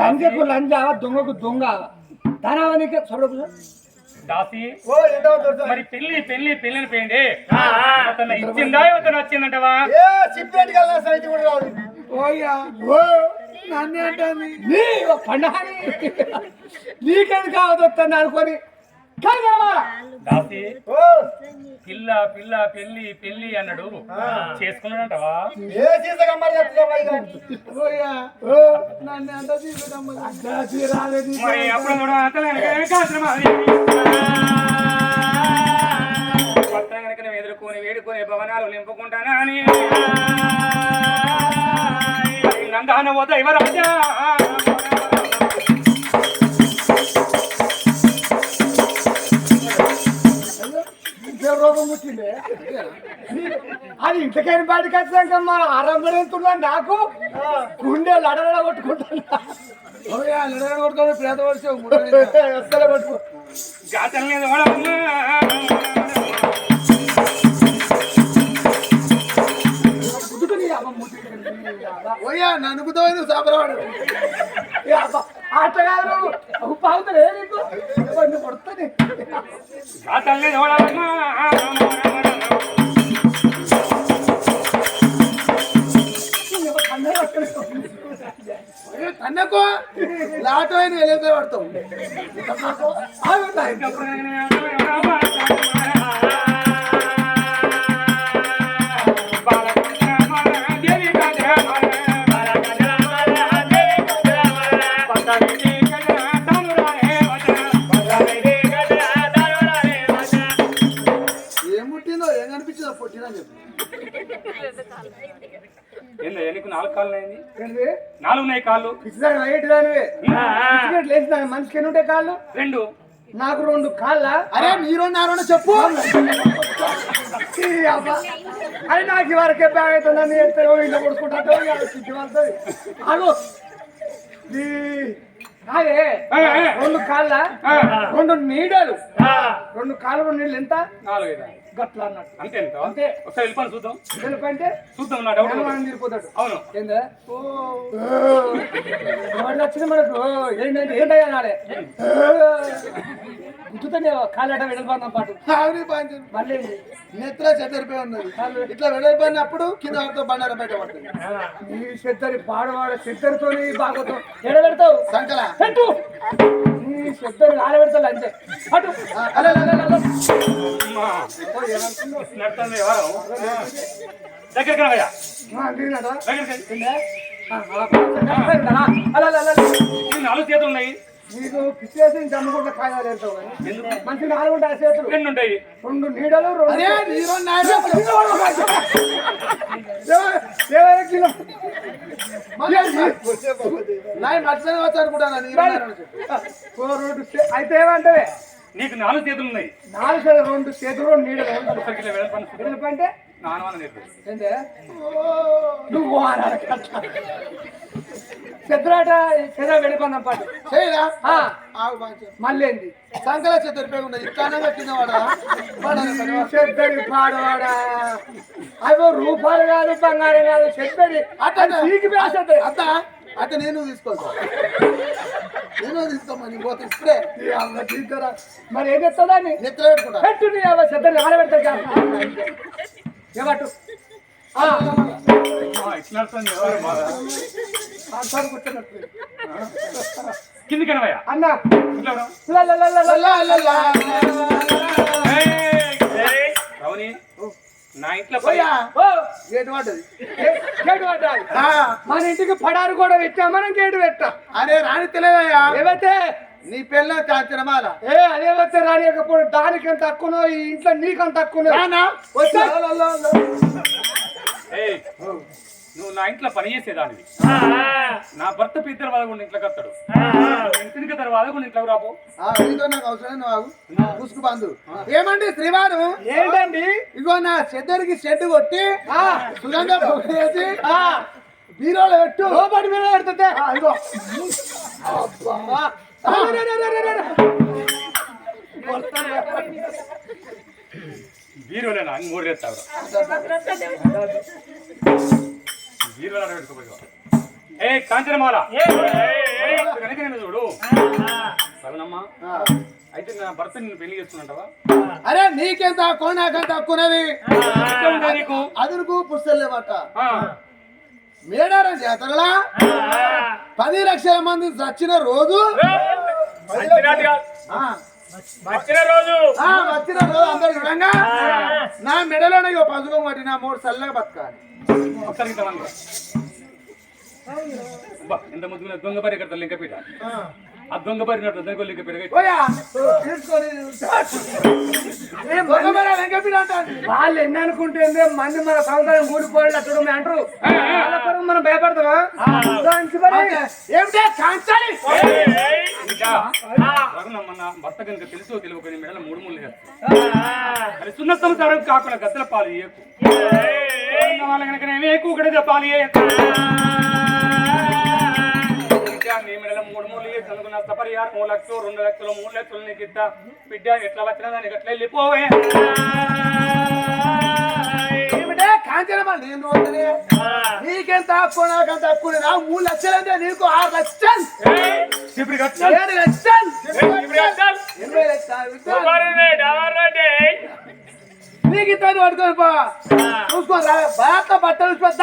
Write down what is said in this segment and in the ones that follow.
లంజకు లంజ దొంగకు దొంగ. ధనవనికి చూడకు దాసి. దొరుకుతా. మరి పెళ్ళి పెళ్ళి పెళ్ళిని పోయింది. అతను ఇచ్చిందా ఇతను వచ్చిందంటవా? ఏ సిప్పేటికి వెళ్ళిన సైట్ కూడా రాదు. ఓయ్యా. ఓ నన్ను అంటుంది నీ పండహాని. నీకెందుకు కావద్దు అనుకొని? దాసి. ఓ. పిల్ల పిల్ల పెళ్ళి పెళ్ళి అన్నాడు. చేసుకున్నాడంటవా? మరి అప్పుడు కూడా కొత్త కనుక ఎదుర్కొని వేడుకొని భవనాలు నింపుకుంటానా అని. నందాన ఓ దైవరాజా. రోగం పుట్టిండే అది ఇంతకైన బయటకు వచ్చాక మన ఆరంభం ఎంతున్నా నాకు? గుండె లడలడ కొట్టుకుంటున్నా. ఓయ్యా లడలడ కొట్టుకొని ప్రేత పడితే అస్సలే ఓయ్యా నన్నుకుతో నువ్వు సాపరవాడు ఆటగారు పావుతాడే నీకు కొడుతుంది తన్నకో లాటో అయిన వెళ్ళిపోయి పడతావు నాలుగు ఉన్నాయి కాళ్ళు. మనిషికి ఎన్ని ఉంటాయి కాళ్ళు? రెండు. నాకు రెండు కాళ్ళ. అరే మీరు నారోన చెప్పు. అది నాకు వరకే బ్యాగ్ అవుతుంది అని చెప్తే ఇల్లు కొడుకుంటా చిట్టి పడుతుంది అను ఈ అదే రెండు కాళ్ళ రెండు నీడలు. రెండు కాళ్ళు రెండు నీళ్ళు ఎంత? నాలుగు ఐదు గట్ల అన్నట్టు. అంతే. ఒకసారి చూద్దాం. చూద్దాం నా డౌట్ హనుమాన్ తీరిపోతాడు అవును. ఏందా? మనకు. ఏంటంటే ఏంటయ్యా నాడే? కాళ్ళట వెళ్ళిపోతున్నాం పాటు. ఆవిరి మళ్ళీ? నెత్తిలో చెద్దరిపోయి ఉన్నది. ఇట్లా వెళ్ళిపోయినప్పుడు కింద ఆడితో బండారం బయట పడుతుంది నీ సిద్ధరి పాడవాడ సిద్ధరితో బాగుతో ఎడ పెడతావు సంకల. పెట్టు. నీ సిద్ధరి ఆడ పెడతావు అంతే అటు అలా అలా, అలా, అలా. నడుతుంది ఎవరు దగ్గరికి రావయ్యా ఆ, నీనాడా? దగ్గరికి ఏందే? ఆ, ఆ, అలా, అలా, అలా, అలా. ఈ నాలుగు చేతులు ఉన్నాయి నీకు పిచ్చేసి జమ్ముకుంటే కాయాలు వెళ్తావు కానీ. మంచి నాలుగు ఉంటాయి చేతులు. రెండు ఉంటాయి. నీడలు అయితే ఏమంటావే? నీకు నాలుగు చేతులు ఉన్నాయి. నాలుగు రెండు చేతులు నీడలు. రెండు నువ్వు అనాలి చెద్దురాట చెద వెళ్ళిపోందాం పాటు. చేయరా? ఆ, ఆగు పాంచి మళ్ళీ సంకల చెద్దరిపోయి ఉన్నది చెద్దరి పాడవాడా? అవి రూపాయలు కాదు బంగారం కాదు చెద్దరి అట్ట పీకి వేసేది అత్త అత్త నేను తీసుకోవాలి నేను తీసుకోమని పోతే ఇప్పుడే. మరి ఏం చేస్తుందా నెత్తిలో పెట్టుకుంటా. పెట్టు నీ అవ్వ చెద్దరి ఆడబెడతా ఏమట్టు. కిందికి కనవయ్యా అన్న ఇట్లా రా. లా, లా, లా, లా, లా. లా, లా, లా. ఏయ్, ఏయ్, రమణి నా ఇంట్లో గేటు పడ్డది గేటు పడ్డాలి. మన ఇంటికి పడారు కూడా పెట్టాం మనం గేటు పెట్టాం అరే రాని తెలియదయ్యా ఏవైతే నీ పిల్ల కాంచనమాల ఏ అదేవైతే రానియకపోతే దానికంత తక్కువనో ఈ ఇంట్లో నీకంత తక్కువనో? వచ్చా? నువ్వు నా ఇంట్లో పని చేసేదానివి. నా భర్త పిద్దరు వదకుండా ఇంట్లోకి వస్తాడు. ఇంటికి తర్వాత కూడా ఇంట్లోకి రాపో ఆ, నీతో నాకు అవసరం నువ్వు పుసుకు బంధు. ఏమండి శ్రీవారు? ఏంటండి? ఇగో నా చెద్దరికి షెడ్ కొట్టి ఆ, సుగంధ పొగ వేసి ఆ, బీరోలో పెట్టు. లోపలి మీద పెడుతుంటే? ఆ, ఇగో. అరే, అరే. బీరువాలేనా అని మూడు రేస్తావు బీరువాల పెట్టుకోపోయి ఏ కాంచనమాల. ఆ. అయితే నా భర్త నిన్ను పెళ్ళి చేసుకున్నావా అరే నీకెంత తక్కువ నాకెంత తక్కువనది నీకు. అదునుకు పుస్తలేమట మేడారం జాతరలా? పది లక్షల మంది చచ్చిన రోజు? వచ్చిన రోజు. వచ్చిన రోజు అందరు చూడంగా. నా మెడలోనే ఇగో పసుపు పట్టి నా మూడు చల్లగా బతకాలి. ఒకసారి ఇంత ముద్దుగా దొంగ పరి ఎక్కడ లింకపీట ఆ దొంగ పరినట్టు దొంగ లింకపీట పోయా తీసుకొని దొంగమరా వెంకపీడ అంటాను. వాళ్ళు ఎన్ని అనుకుంటే మంది మన సంవత్సరం కూలిపోయి అక్కడ అంటారు. మనం భయపడతావా దానికి మరి ఓకే. ఏమిటే? కాంచాలి. ఇంకా. వరుణమ్మ నా భర్త కనుక తెలుసో నీ మెడల మూడు వేస్తా మరి సున్న సంసారం కాకుండా గద్దల పాలు వాళ్ళ కనుక నేనే కూకడే పాలు బిడ్డ నీ మెడల మూడు మూడు మూడు లక్షలు రెండు లక్షలు మూడు లక్షలు నీకు ఇస్తా. బిడ్డ ఎట్లా వచ్చినా దానికి అట్లా వెళ్ళిపోవే. నీకెంత తక్కువ నాకెంత తక్కువ నా మూడు లక్షలు అంటే నీకు ఆరు లక్షలు. ఏడు లక్షలు. ఎనభై లక్షలు నీకు ఇద్దరు పట్టుకొని పో. చూసుకోరా బాగా బట్టలు పెద్ద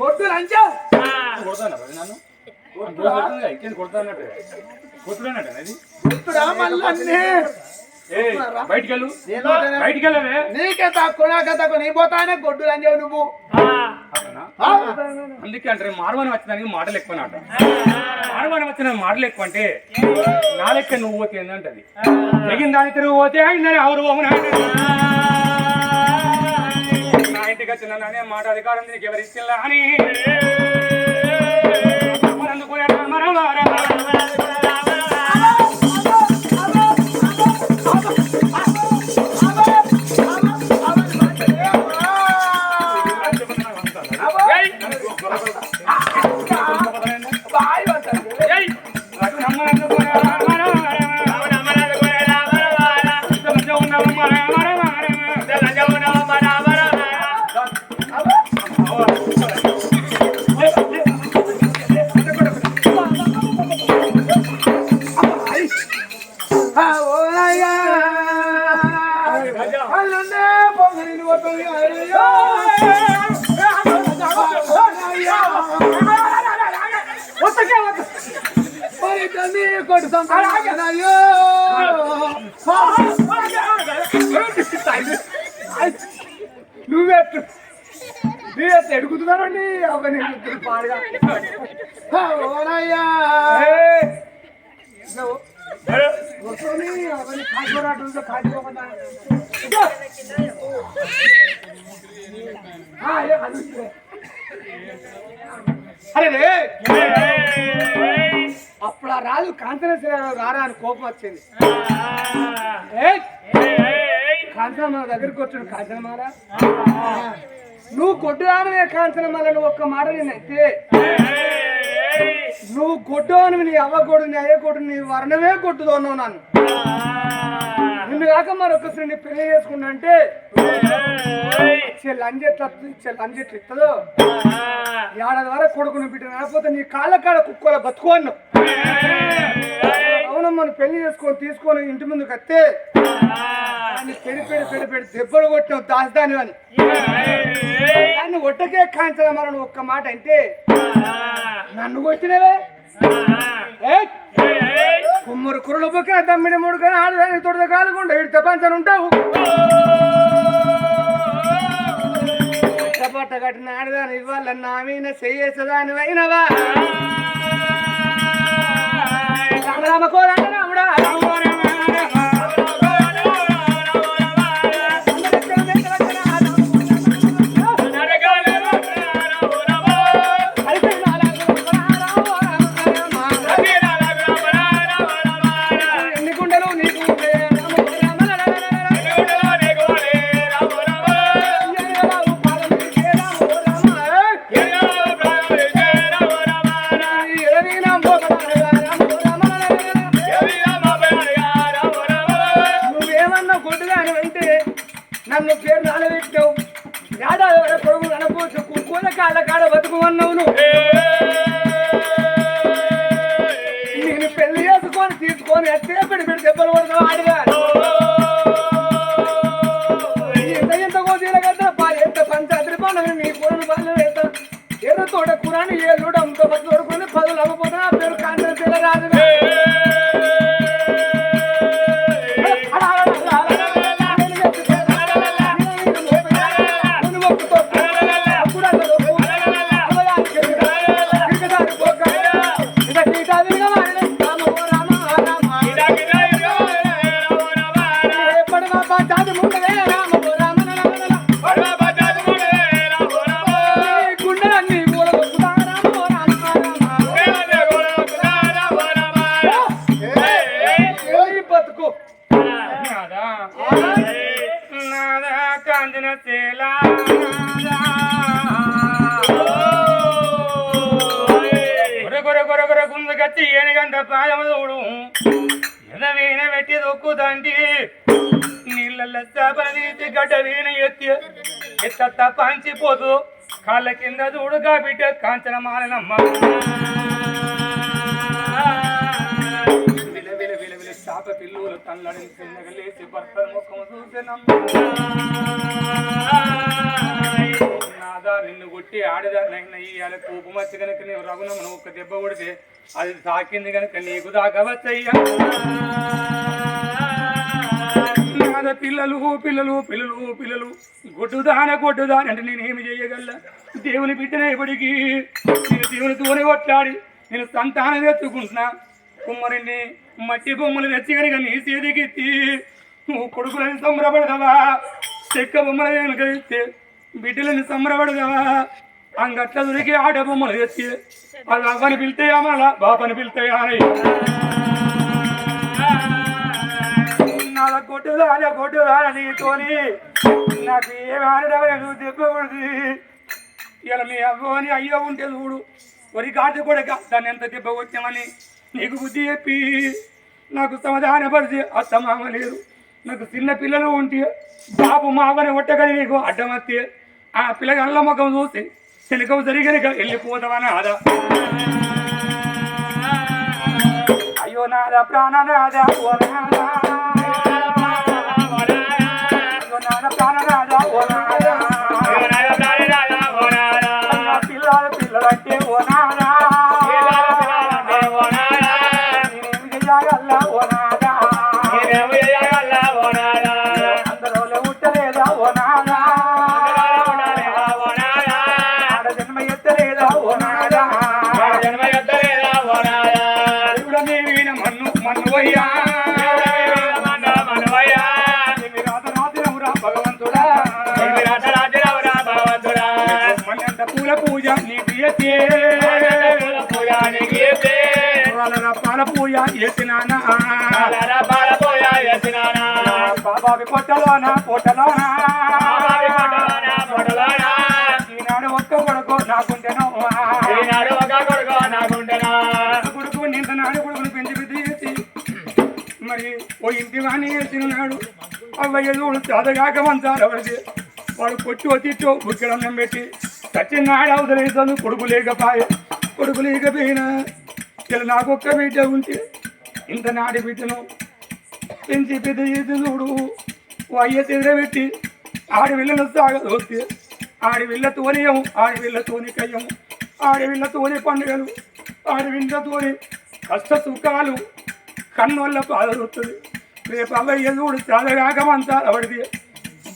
కొట్టు లంచం. నీకే తక్కువ నాకే తక్కువ. నీ పోతానే కొట్టు లంచం నువ్వు? అందుకే అంటే మారవాణి వచ్చినానికి మాటలు ఎక్కువ నాట మారవాణి వచ్చిన మాటలు ఎక్కువ అంటే నా లెక్క నువ్వు పోతే ఏంటంటది తెగిన దాని తిరుగు పోతే అయిందని అవరు నా ఇంటికి వచ్చిన మాట అధికారం నీకు ఎవరు అని. మరందుకునే రామ నువ్వెట్టు నువ్వెట్టు ఎడుగుతున్నారండి అవన్నీ పాడుగా ఆ, అరే అప్పుడు ఆ రాజు కాంచన రారా అని కోపం వచ్చింది! కాంచనమాల దగ్గరికి వచ్చాడు. కాంచనమాల నువ్వు కొట్టుదానవే కాంచనమాల నువ్వు ఒక్క మాట నేనైతే నువ్వు కొట్టు అని నీ అవ్వ కొడు నీ అయ్య కొడు నీ వర్ణమే కొట్టుదోన్నావు నన్ను. నిన్ను కాక మరొకసారి నీ పెళ్ళి చేసుకున్నా అంటే లంజ్ ఎట్లా లంజ్ ఎట్లా ఇస్తుందో ఏడాది వరకు కొడుకుని బిడ్డ రాకపోతే నీ కాళ్ళ కాడ కుక్కల బతుకోను అవునమ్మా నువ్వు పెళ్ళి చేసుకొని తీసుకొని ఇంటి ముందుకు వస్తే దాన్ని పెడి పెడి పెడి పెడి దెబ్బలు కొట్టినావు దాస్తాను అని. దాన్ని ఒట్టకే కాంచన మరి ఒక్క మాట అంటే. నన్ను కొట్టినవే! కుమ్మరు కురులు బొక్కిన తమ్మిడి మూడు కానీ ఆడదాని తొడద కాలుకుండా ఇడితే పంచని ఉంటావు పట్ట కట్టిన ఆడదాని ఇవ్వాల నా మీద చెయ్యేసదాని అయినవా రామ రామ కోదండ రాముడా ఏదో తోడ కూరని ఏళ్ళు అమ్మతో పది వరకు పదులు అవ్వకపోతే ఆ పేరు కాంగ్రెస్ రాదు ఏనుగంట ప్రాయముడు ఎద వీణ పెట్టి దొక్కుదండి నీళ్ళ చేపల తీసి గడ్డ వీణ ఎత్తి ఎత్త పంచిపోతూ కాళ్ళ కింద చూడుగా బిడ్డ కాంచన మానమ్మ విల విల విల విల చాప పిల్లులు తల్లడిని చిన్నగా లేచి భర్త ముఖం నాదా నిన్ను కొట్టి ఆడదాన్నైనా ఇయ్యాలి కోపు మచ్చి కనుక నీవు రఘునమ్మను ఒక్క దెబ్బ కొడితే అది తాకింది కనుక నీకు దాకవచ్చయ్యా. నాద పిల్లలు పిల్లలు పిల్లలు పిల్లలు గొడ్డుదాన గొడ్డుదాని అంటే నేనేమి చేయగల? దేవుని బిడ్డనైపటికి నేను దేవునితోనే కొట్లాడి నేను సంతానం తెచ్చుకుంటున్నా. కుమ్మరిని మట్టి బొమ్మలు తెచ్చి కనుక నీ చేతికెత్తి నువ్వు కొడుకులని సంబరపడతావా? చెక్క బొమ్మలు కనుక బిడ్డలని సంబరపడదావా? అంగట్ల దొరికి ఆట బొమ్మలు తెచ్చి అది అవ్వని పిలుతాయా మళ్ళా బాపని పిలితేయా అని నాల కొట్టుదాన నీతోని. నాకు ఏమి ఆడడం దెబ్బకూడదు ఇలా మీ అవ్వని అయ్యో ఉంటే చూడు. వరి కాటు కూడా దాన్ని ఎంత దెబ్బ కొట్టామని నీకు బుద్ధి చెప్పి నాకు సమాధానపరిచి అత్త మామ లేదు. నాకు చిన్న పిల్లలు ఉంటే బాబు మామని ఒట్టగని నీకు అడ్డమత్తే ఆ పిల్లగల్ల ముఖం చూసి శనకం జరిగినక వెళ్ళిపోదామని ఆదా అయ్యో నాదా ప్రాణనాద ఓ నాదా. పురాల పాల పూజ ఎత్తినానా బాబావి పొట్టలోన పొట్టలోన ఈనాడు ఒక్క కొడుకు నాకుంటేను కొడుకు నింత నాడు కొడుకును పెంచి పెద్ద చేసి మరి ఓ ఇంటి వాణి వేసినాడు అవ్వయ్య చూడు చదగాక మంచాలు ఎవరికి వాడు కొట్టి తిట్టు బుక్కెడన్నం పెట్టి చచ్చినాడు అవతలేసాను కొడుకు లేకపాయ కొడుకు లేకపోయినా ఇలా నాకు ఒక్క బిడ్డ ఉంటే ఇంత నాటి బిడ్డను పెంచి పెద్ద చేసి చూడు. వయ్య అయ్య తిరగబెట్టి సాగదోస్తే. ఆడి ఆడవిళ్ళతోని కయ్యము. ఆడవిళ్ళతోనే కయ్యం పండుగలు ఆడవిళ్ళతోని కష్ట సుఖాలు కన్నోళ్ళ పాదరుతుంది రేపు అవ్వయ్య చూడు చాలగాక మంచాల పడితే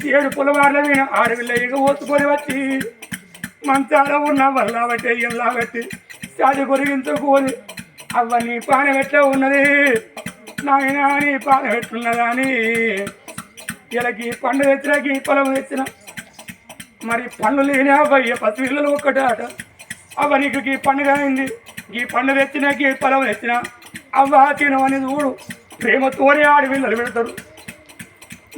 ఏడు పొలవాళ్ళ మీద ఆడవిల్ల ఎగ ఓసుకొని వచ్చి మంచాల ఉన్న వల్ల బట్టి ఇలా బట్టి చాది కొరిగించుకొని అవ్వ నీ పానం ఎట్లా ఉన్నది. నాయన నీ పానం ఎట్లున్నదా అని వీళ్ళకి పండు తెచ్చిన గీ పొలం తెచ్చిన. మరి పండ్లు లేని అవ్వయ్య పసిపిల్లలు ఒక్కటే ఆట. అవ్వ నీకు గీ పండుగ అయింది గీ పండు తెచ్చినాకి పొలం తెచ్చిన. అవ్వ తినవని చూడు. ప్రేమతోనే ఆడి పిల్లలు పెడతారు.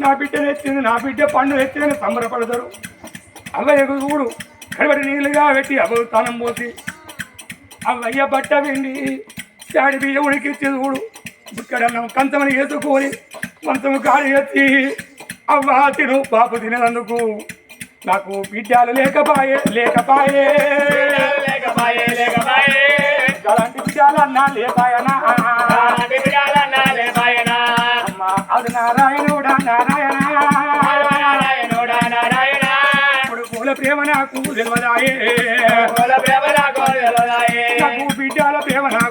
నా బిడ్డ తెచ్చింది నా బిడ్డ పండు తెచ్చిందని సంబరపడతారు. అవ్వయ్య చూడు కడబడి నీళ్ళుగా పెట్టి అవ్వ తానం పోసి అవ్వయ్య బట్ట వెండి చాడి బియ్యం ఉడికిచ్చి చూడు. ఇక్కడ కంచమని వేసుకొని మంచము కాడి ఎత్తి అవ్వ తిను పాప తిననందుకు నాకు బిడ్డలు లేకపాయే లేకపాయే. అలాంటి బిడ్డలన్నా లేపాయనా? అమ్మ నారాయణుడా నారాయణ? నారాయణుడా నారాయణ? కొడుకుల ప్రేమ నాకు తెలియదాయే. కుల ప్రేమ నాకు తెలియదాయే. నాకు బిడ్డల ప్రేమ నాకు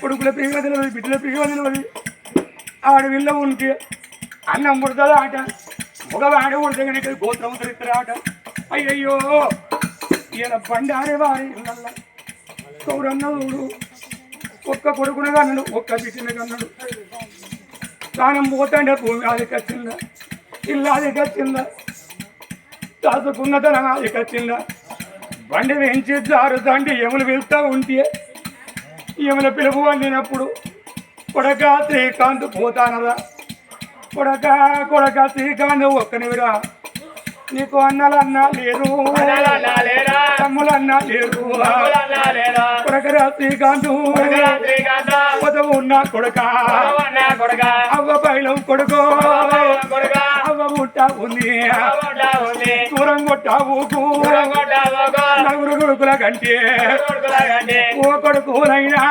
కొడుకుల పిగ తెలియదు బిడ్డల పిగ తెలియదు ఆడ విల్ల ఉంటే అన్నం పుడుతుందా ఆట. మగవాడు ఉడితే కనుక గోత్రం తిరుగుతారు ఆట. అయ్యయ్యో ఈయన బండారే వారి ఇళ్ళల్లా. కౌరన్నదుడు ఒక్క కొడుకున కన్నాడు ఒక్క బిడ్డన కన్నాడు. ప్రాణం పోతాండే భూమి అది కచ్చిందా ఇల్లు అది కచ్చిందా దాచుకున్న తన అది కచ్చిందా బండి వేయించి జారుతాంటే ఎములు వెళ్తా ఉంటే? ఈమెల పిలుపు అందినప్పుడు? కొడక శ్రీకాంత్ పోతానరా? కొడక కొడక శ్రీకాంత్ ఒక్కనివిరా? నీకు అన్నలన్నా లేరు? తమ్ములన్నా లేరు? కొడకరా శ్రీకాంత్. పొదవు ఉన్న కొడుకా. అవ్వ పైలం కొడుకో. ఉంది. దూరం ఒక. నలుగురు కొడుకులా కంటే. ఓ కొడుకునైనా